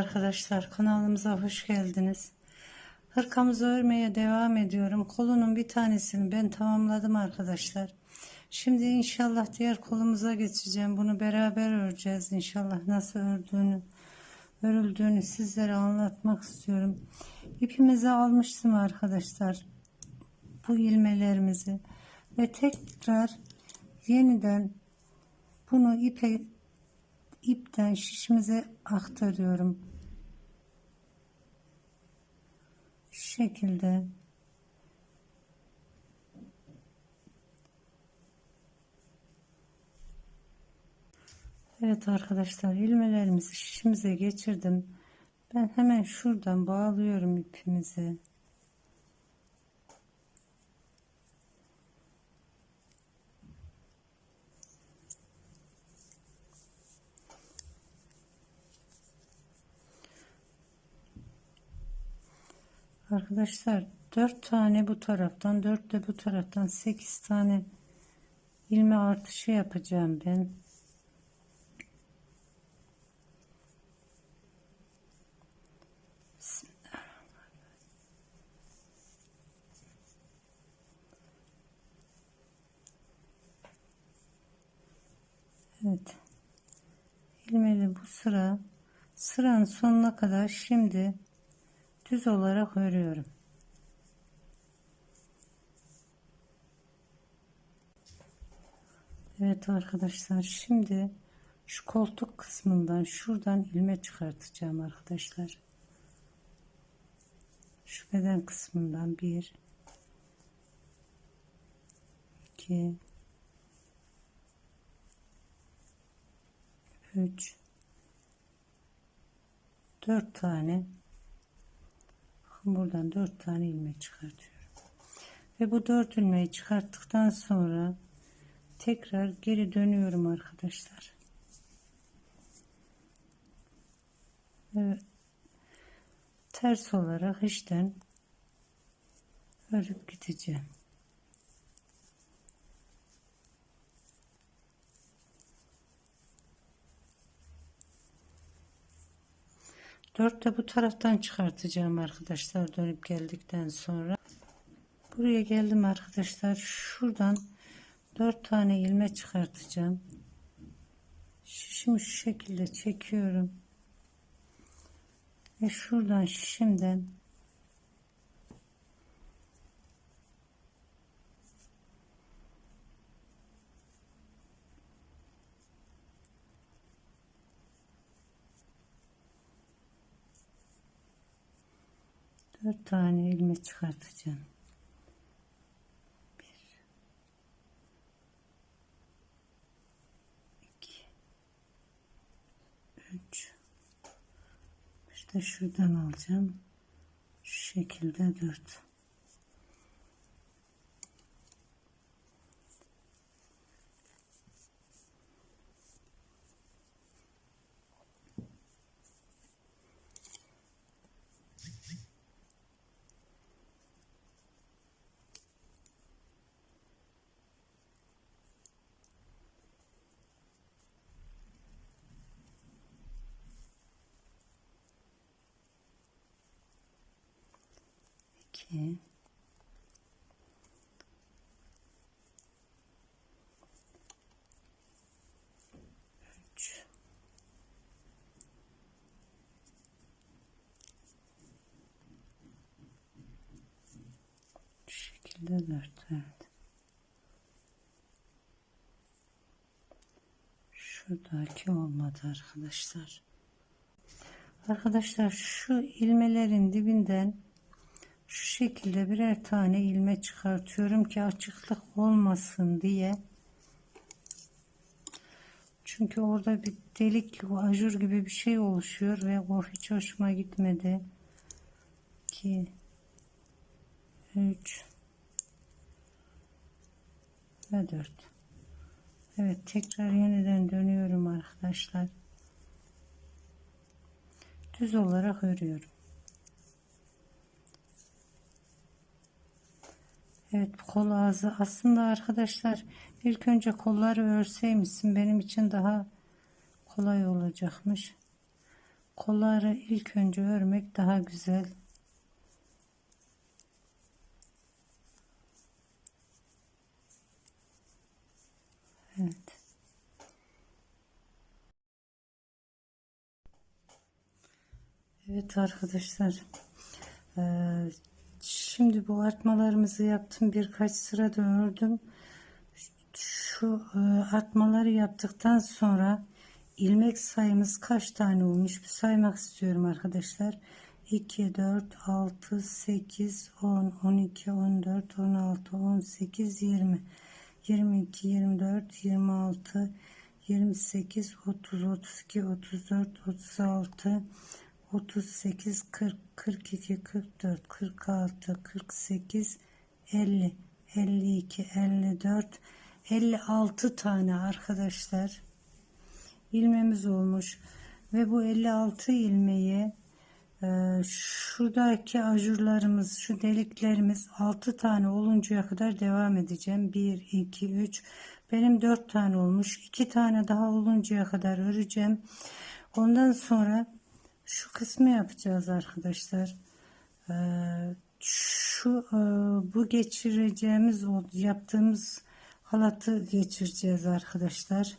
arkadaşlar kanalımıza hoş geldiniz. Hırkamızı örmeye devam ediyorum. Kolunun bir tanesini ben tamamladım arkadaşlar. Şimdi inşallah diğer kolumuza geçeceğim. Bunu beraber öreceğiz inşallah nasıl ördüğünü örüldüğünü sizlere anlatmak istiyorum. İpimizi almıştım arkadaşlar. Bu ilmelerimizi ve tekrar yeniden bunu ipe ipten şişimize aktarıyorum. Şekilde Evet arkadaşlar ilmelerimizi şişimize geçirdim. Ben hemen şuradan bağlıyorum ipimizi. Arkadaşlar 4 tane bu taraftan 4 de bu taraftan 8 tane ilme artışı yapacağım ben. Evet. ilmeli bu sıra sıranın sonuna kadar şimdi düz olarak örüyorum. Evet arkadaşlar şimdi şu koltuk kısmından şuradan ilme çıkartacağım arkadaşlar. Şu beden kısmından bir iki üç dört tane buradan dört tane ilmek çıkartıyorum. Ve bu dört ilmeği çıkarttıktan sonra tekrar geri dönüyorum arkadaşlar. Evet ters olarak işten örüp gideceğim 4 de bu taraftan çıkartacağım arkadaşlar dönüp geldikten sonra. Buraya geldim arkadaşlar. Şuradan 4 tane ilme çıkartacağım. Şişimi şu şekilde çekiyorum. Ve şuradan şimdiden 4 tane ilmek çıkartacağım. Bir, iki, üç. İşte şuradan alacağım. Şu şekilde dört. İki üç. Şu şekilde dört evet. Şuradaki olmadı arkadaşlar. Arkadaşlar şu ilmelerin dibinden şu şekilde birer tane ilme çıkartıyorum ki açıklık olmasın diye. Çünkü orada bir delik ajur gibi bir şey oluşuyor ve o hiç hoşuma gitmedi. 2 3 ve 4 Evet tekrar yeniden dönüyorum arkadaşlar. Düz olarak örüyorum Evet kol ağzı aslında arkadaşlar ilk önce kolları örseymişsin benim için daha kolay olacakmış. kolları ilk önce örmek daha güzel. Evet. Evet arkadaşlar. Ee, şimdi bu artmalarımızı yaptım. Birkaç sıra da. Şu e, artmaları yaptıktan sonra ilmek sayımız kaç tane olmuş bir saymak istiyorum arkadaşlar. 2, 4, 6, 8, 10, 12, 14, 16, 18, 20, 22, 24, 26, 28, 30, 32, 34, 36, 38, 40, 42, 44, 46, 48, 50, 52, 54, 56 tane arkadaşlar ilmemiz olmuş. Ve bu 56 ilmeği e, şuradaki ajurlarımız şu deliklerimiz 6 tane oluncaya kadar devam edeceğim. 1 2 3 benim 4 tane olmuş. 2 tane daha oluncaya kadar öreceğim. Ondan sonra şu kısmı yapacağız arkadaşlar e, şu e, bu geçireceğimiz o yaptığımız halatı geçireceğiz arkadaşlar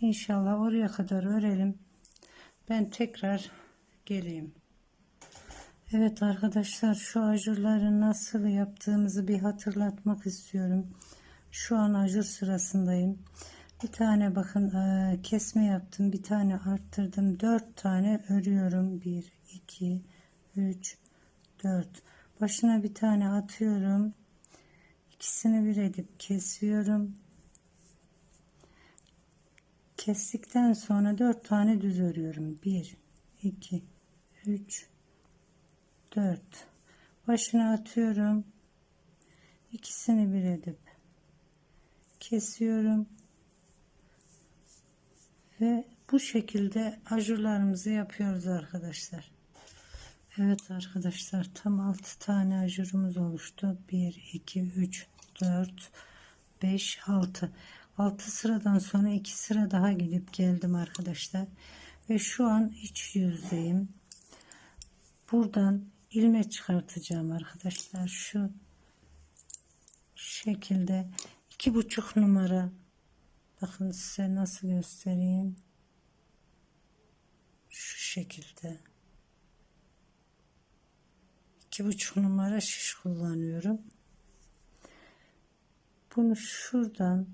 İnşallah oraya kadar örelim. Ben tekrar geleyim. Evet arkadaşlar şu ajurları nasıl yaptığımızı bir hatırlatmak istiyorum. Şu an ajur sırasındayım. Bir tane bakın e, kesme yaptım. Bir tane arttırdım. Dört tane örüyorum. Bir, iki, üç, dört. Başına bir tane atıyorum. İkisini bir edip kesiyorum kestikten sonra dört tane düz örüyorum. Bir, iki, üç, dört. Başına atıyorum. İkisini bir edip kesiyorum. Ve bu şekilde ajurlarımızı yapıyoruz arkadaşlar. Evet arkadaşlar tam 6 tane ajurumuz oluştu. 1, 2, 3, 4, 5, 6. 6 sıradan sonra 2 sıra daha gidip geldim arkadaşlar. Ve şu an iç yüzdeyim. Buradan ilmek çıkartacağım arkadaşlar. Şu şekilde iki buçuk numara bakın size nasıl göstereyim. Şu şekilde. İki buçuk numara şiş kullanıyorum. Bunu şuradan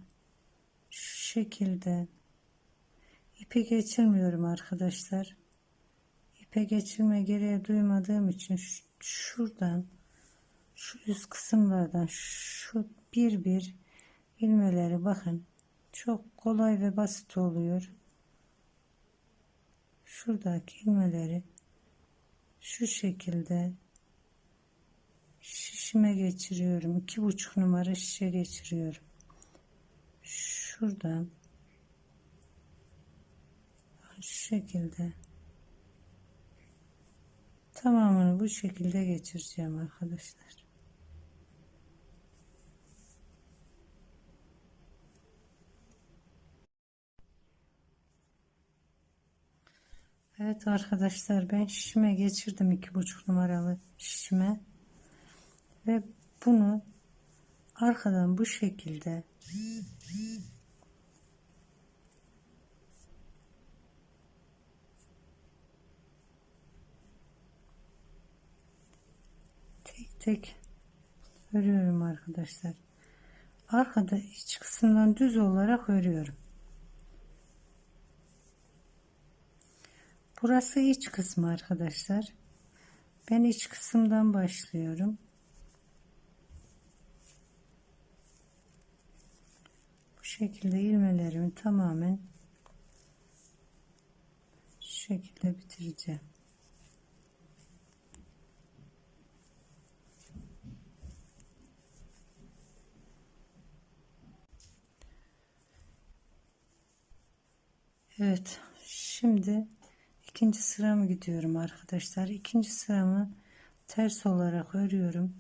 şu şekilde ipe geçirmiyorum arkadaşlar. İpe geçirme gereği duymadığım için şuradan şu üst kısımlardan şu bir bir ilmeleri bakın çok kolay ve basit oluyor. Şuradaki ilmeleri şu şekilde şişime geçiriyorum. İki buçuk numara şişe geçiriyorum. Şuradan şu şekilde tamamını bu şekilde geçireceğim arkadaşlar. Evet arkadaşlar ben şişime geçirdim iki buçuk numaralı şişime ve bunu arkadan bu şekilde tek tek örüyorum arkadaşlar. Arkada iç kısımdan düz olarak örüyorum. Burası iç kısmı arkadaşlar. Ben iç kısımdan başlıyorum. Bu şekilde ilmelerimi tamamen şu şekilde bitireceğim. Evet şimdi ikinci sıramı gidiyorum arkadaşlar. İkinci sıramı ters olarak örüyorum.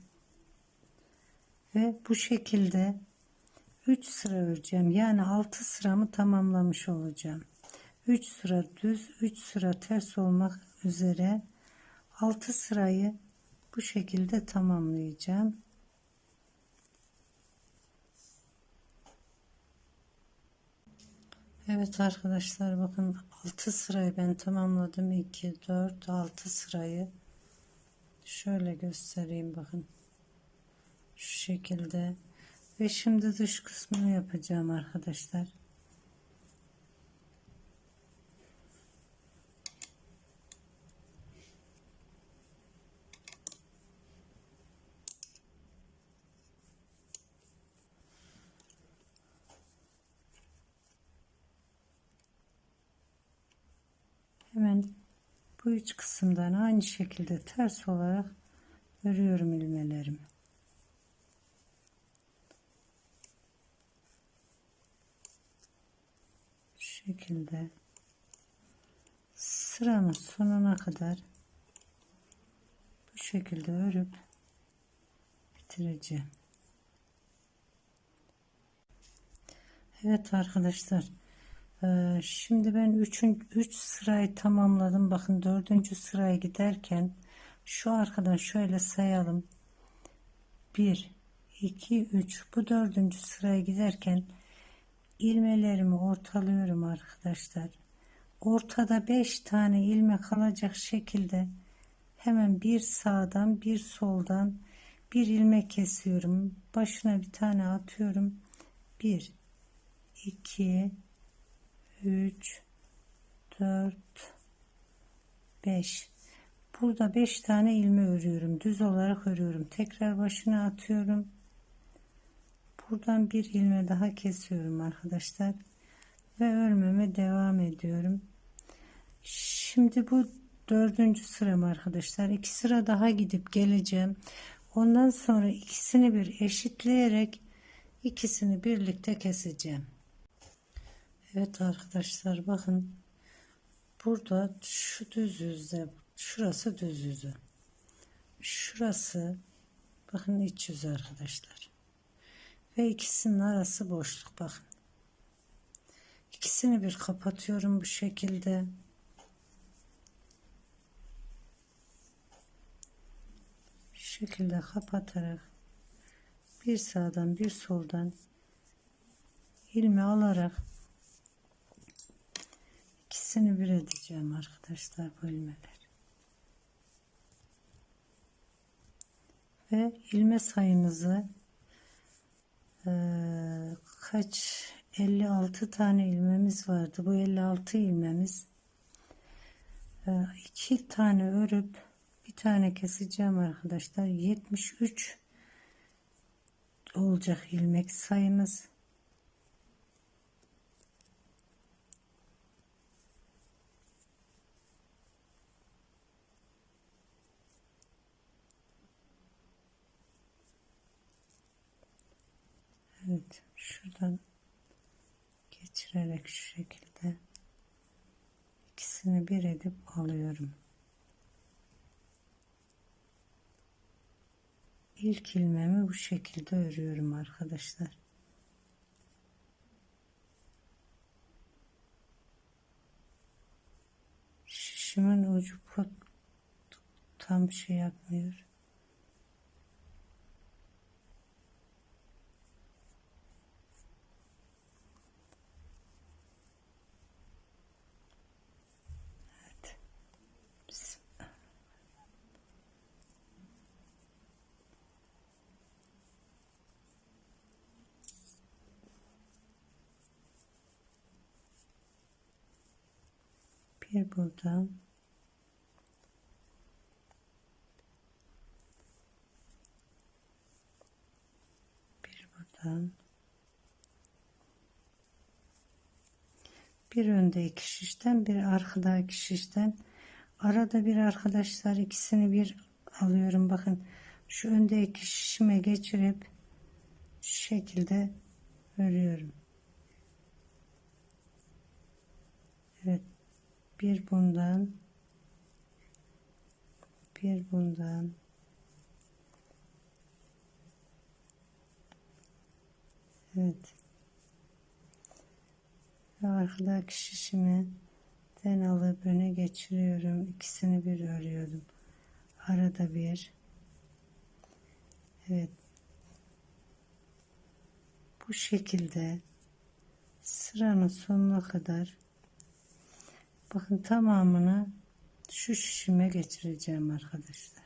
Ve bu şekilde 3 sıra öreceğim. Yani 6 sıramı tamamlamış olacağım. 3 sıra düz 3 sıra ters olmak üzere 6 sırayı bu şekilde tamamlayacağım. Evet arkadaşlar bakın 6 sırayı ben tamamladım. 2 4 6 sırayı şöyle göstereyim bakın. Şu şekilde. Ve şimdi dış kısmını yapacağım arkadaşlar hemen üç kısımdan aynı şekilde ters olarak örüyorum ilmelerimi. Şu şekilde sıranın sonuna kadar bu şekilde örüp bitireceğim. Evet arkadaşlar ee, şimdi ben 3 3 sırayı tamamladım. Bakın 4. sıraya giderken şu arkadan şöyle sayalım. 1 2 3 bu 4. sıraya giderken ilmelerimi ortalıyorum arkadaşlar. Ortada 5 tane ilme kalacak şekilde hemen bir sağdan bir soldan bir ilmek kesiyorum. Başına bir tane atıyorum. 1 2 3 4 5 burada 5 tane ilme örüyorum. Düz olarak örüyorum. Tekrar başına atıyorum. Buradan bir ilme daha kesiyorum arkadaşlar. Ve örmeme devam ediyorum. Şimdi bu dördüncü sıram arkadaşlar. İki sıra daha gidip geleceğim. Ondan sonra ikisini bir eşitleyerek ikisini birlikte keseceğim Evet arkadaşlar bakın. Burada şu düz yüzde şurası düz yüzü. Şurası bakın iç yüzü arkadaşlar. Ve ikisinin arası boşluk bakın. İkisini bir kapatıyorum bu şekilde. Şu şekilde kapatarak bir sağdan bir soldan ilmi alarak ikisini bir edeceğim arkadaşlar bölmeler. Ve ilme sayımızı e, kaç 56 tane ilmemiz vardı. Bu 56 ilmemiz e, iki tane örüp bir tane keseceğim arkadaşlar. 73 olacak ilmek sayımız. Evet şuradan geçirerek şu şekilde ikisini bir edip alıyorum. İlk ilmeğimi bu şekilde örüyorum arkadaşlar. Şişimin ucu tam şey yapmıyor. Bir buradan. Bir buradan. Bir önde iki şişten bir arkada iki şişten. Arada bir arkadaşlar ikisini bir alıyorum. Bakın şu önde iki şişime geçirip şu şekilde örüyorum. Evet bir bundan bir bundan Evet ve arkadaki şişimi Den alıp öne geçiriyorum. İkisini bir örüyorum. Arada bir. Evet. Bu şekilde sıranın sonuna kadar bakın tamamını şu şişime geçireceğim arkadaşlar.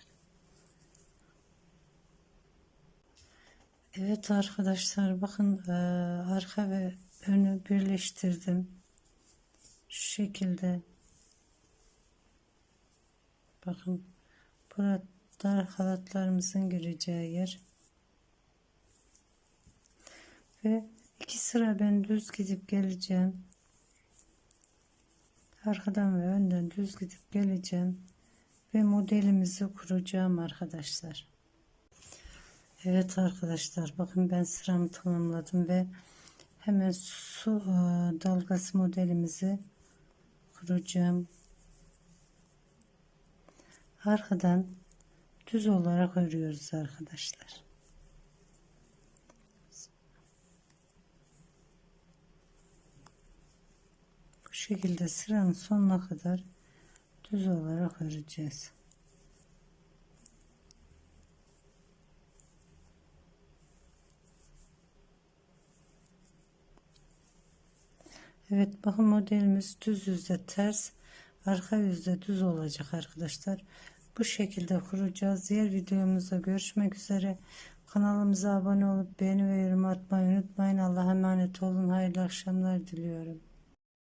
Evet arkadaşlar bakın eee, arka ve önü birleştirdim. Şu şekilde bakın burada halatlarımızın gireceği yer ve iki sıra ben düz gidip geleceğim arkadan ve önden düz gidip geleceğim ve modelimizi kuracağım arkadaşlar Evet arkadaşlar bakın ben sıramı tamamladım ve hemen su e, dalgası modelimizi kuracağım. Arkadan düz olarak örüyoruz arkadaşlar. Bu şekilde sıranın sonuna kadar düz olarak öreceğiz. Evet bakın modelimiz düz yüzde ters arka yüzde düz olacak arkadaşlar. Bu şekilde kuracağız. Diğer videomuzda görüşmek üzere. Kanalımıza abone olup beğeni ve yorum atmayı unutmayın. Allah'a emanet olun. Hayırlı akşamlar diliyorum.